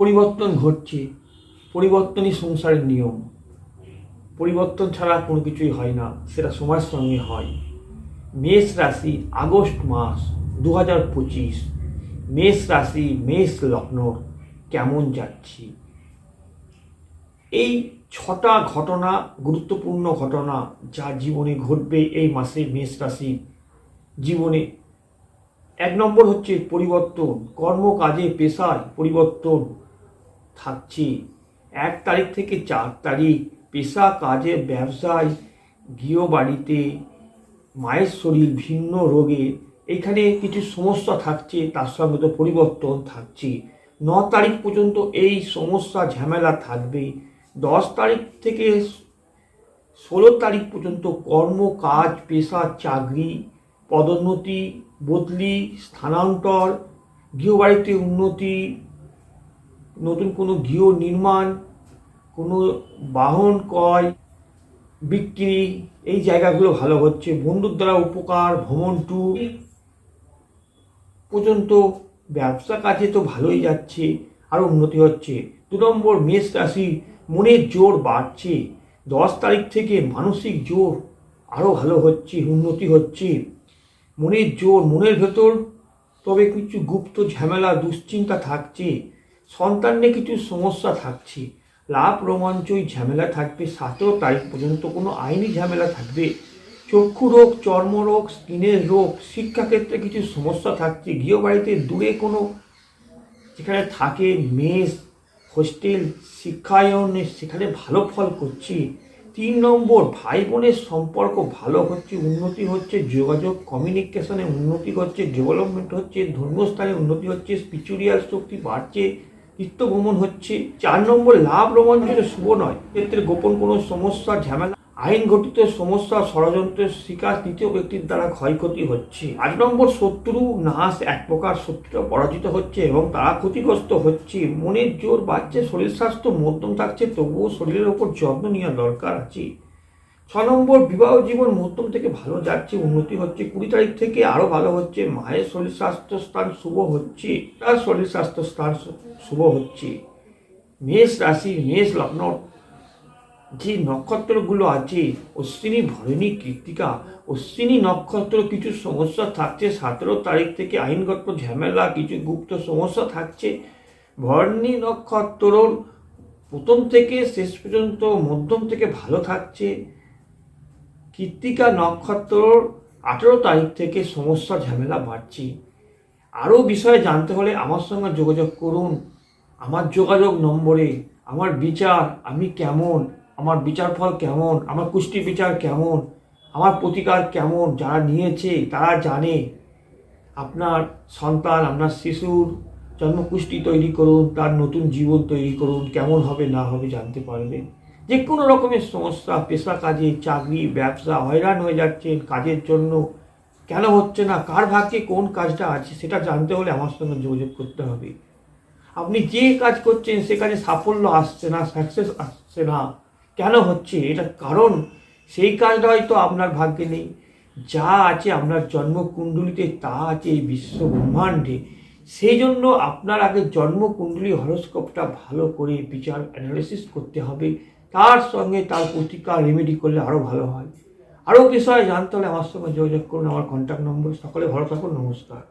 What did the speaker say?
পরিবর্তন ঘটছে, পরিবর্তনই সংসারের নিয়ম। পরিবর্তন ছাড়া কোনো কিছুই হয় না, সেটা সময়ের সঙ্গে হয়। মেষ রাশি, আগস্ট মাস দু হাজার পঁচিশ। মেষ রাশি, মেষ লগ্ন, কেমন যাচ্ছি? এই ছটা ঘটনা, গুরুত্বপূর্ণ ঘটনা যা জীবনে ঘটবে এই মাসে মেষ রাশি জীবনে। এক নম্বর হচ্ছে পরিবর্তন, কর্মকাজে, পেশায় পরিবর্তন থাকছে এক তারিখ থেকে চার তারিখ পেশা, কাজে, ব্যবসায়, গৃহবাড়িতে। মায়ের শরীর ভিন্ন রোগে। এখানে কিছু সমস্যা থাকছে, তার সঙ্গে তো পরিবর্তন থাকছে। ন তারিখ পর্যন্ত এই সমস্যা, ঝামেলা থাকবে। দশ তারিখ থেকে ষোলো তারিখ পর্যন্ত কর্ম, কাজ, পেশা, চাকরি, পদোন্নতি, বদলি, স্থানান্তর, গৃহবাড়িতে উন্নতি নতুন কোনো গৃহ নির্মাণ, কোনো বাহন ক্রয়, বিক্রি, এই জায়গাগুলো ভালো হচ্ছে। বন্ধুর দ্বারা উপকার, ভ্রমণ ট্যুর পর্যন্ত ব্যবসা কাজে তো ভালোই যাচ্ছে আরও উন্নতি হচ্ছে। দু নম্বর মেষ রাশি মনের জোর বাড়ছে। দশ তারিখ থেকে মানসিক জোর আরও ভালো হচ্ছে, উন্নতি হচ্ছে। মনের জোর, মনের ভেতর তবে কিছু গুপ্ত ঝামেলা, দুশ্চিন্তা থাকছে। সন্তান নিয়ে কিছু সমস্যা থাকছে। লাভ রোমাঞ্চই ঝামেলা থাকবে। সতেরো তারিখ পর্যন্ত কোনো আইনি ঝামেলা থাকবে। চক্ষু রোগ চর্মরোগ স্কিনের রোগ, শিক্ষাক্ষেত্রে কিছু সমস্যা থাকছে। গৃহবাড়িতে দূরে কোনো যেখানে থাকে মেস, হোস্টেল, শিক্ষায়নে সেখানে ভালো ফল করছি। তিন নম্বর ভাই বোনের সম্পর্ক ভালো হচ্ছে, উন্নতি হচ্ছে, যোগাযোগ কমিউনিকেশনে উন্নতি হচ্ছে ডেভেলপমেন্ট হচ্ছে, ধর্মস্থানে উন্নতি হচ্ছে স্পিচুরিয়াল শক্তি বাড়ছে। তীর্থ ভ্রমণ হচ্ছে, চার নম্বর লাভ রোমাঞ্চন শুভ নয়। ক্ষেত্রে গোপন কোনো সমস্যা, ঝামেলা, আইন ঘটিত সমস্যা, ষড়যন্ত্রের শিকার তৃতীয় ব্যক্তির দ্বারা ক্ষয়ক্ষতি হচ্ছে। আট নম্বর, শত্রু, নাশ, এক প্রকার শত্রুরা পরাজিত হচ্ছে এবং তারা ক্ষতিগ্রস্ত হচ্ছে। মনের জোর বাড়ছে, শরীর স্বাস্থ্য মধ্যম থাকছে, তবুও শরীরের ওপর যত্ন নেওয়া দরকার আছে। ছ নম্বর, বিবাহ জীবন মধ্যম থেকে ভালো যাচ্ছে, উন্নতি হচ্ছে। কুড়ি তারিখ থেকে আরও ভালো হচ্ছে। মায়ের শরীর স্বাস্থ্য স্থান শুভ হচ্ছে। তার শরীর স্বাস্থ্য স্থান শুভ হচ্ছে। মেষ রাশি, মেষ লগ্ন, যে নক্ষত্রগুলো আছে, অশ্বিনী, ভরণী, কৃত্তিকা, অশ্বিনী নক্ষত্র কিছু সমস্যা থাকছে। সতেরো তারিখ থেকে আইনগত ঝামেলা, কিছু গুপ্ত সমস্যা থাকছে। ভরণী নক্ষত্র প্রথম থেকে শেষ পর্যন্ত মধ্যম থেকে ভালো থাকছে। কৃত্তিকা নক্ষত্র আঠেরো তারিখ থেকে সমস্যা ঝামেলা বাড়ছে। আরও বিষয়ে জানতে হলে আমার সঙ্গে যোগাযোগ করুন। আমার যোগাযোগ নম্বরে আমার বিচার, আমি কেমন? আমার বিচার ফল কেমন? আমার কুষ্টি বিচার কেমন? আমার প্রতিকার কেমন? যারা নিয়েছে, তারা জানে। আপনার সন্তান, আপনার শিশুর জন্মকুষ্টি তৈরি করুন, তার নতুন জীবন তৈরি করুন, কেমন হবে, না হবে জানতে পারবেন যে কোনো রকমের সমস্যা পেশা কাজে চাকরি, ব্যবসা হয়রান হয়ে যাচ্ছেন কাজের জন্য। কেন হচ্ছে না? কার ভাগ্যে কোন কাজটা আছে সেটা জানতে হলে আমার সঙ্গে যোগাযোগ করতে হবে। আপনি যে কাজ করছেন সে কাজে সাফল্য আসছে না সাকসেস আসছে না। কেন হচ্ছে? এটা কারণ সেই কাজটা হয়তো আপনার ভাগ্যে নেই। যা আছে আপনার জন্মকুণ্ডলিতে, তা আছে এই বিশ্ব ব্রহ্মাণ্ডে। সেই জন্য আপনার আগে জন্মকুণ্ডলী হরস্কোপটা ভালো করে বিচার অ্যানালিসিস করতে হবে। তার সঙ্গে তার প্রতিকার রেমেডি করলে আরও ভালো হয়। আরও বিষয়ে জানতে হলে আমার সঙ্গে যোগাযোগ করুন, আমার কন্ট্যাক্ট নম্বর সকলে ভালো থাকুন, নমস্কার।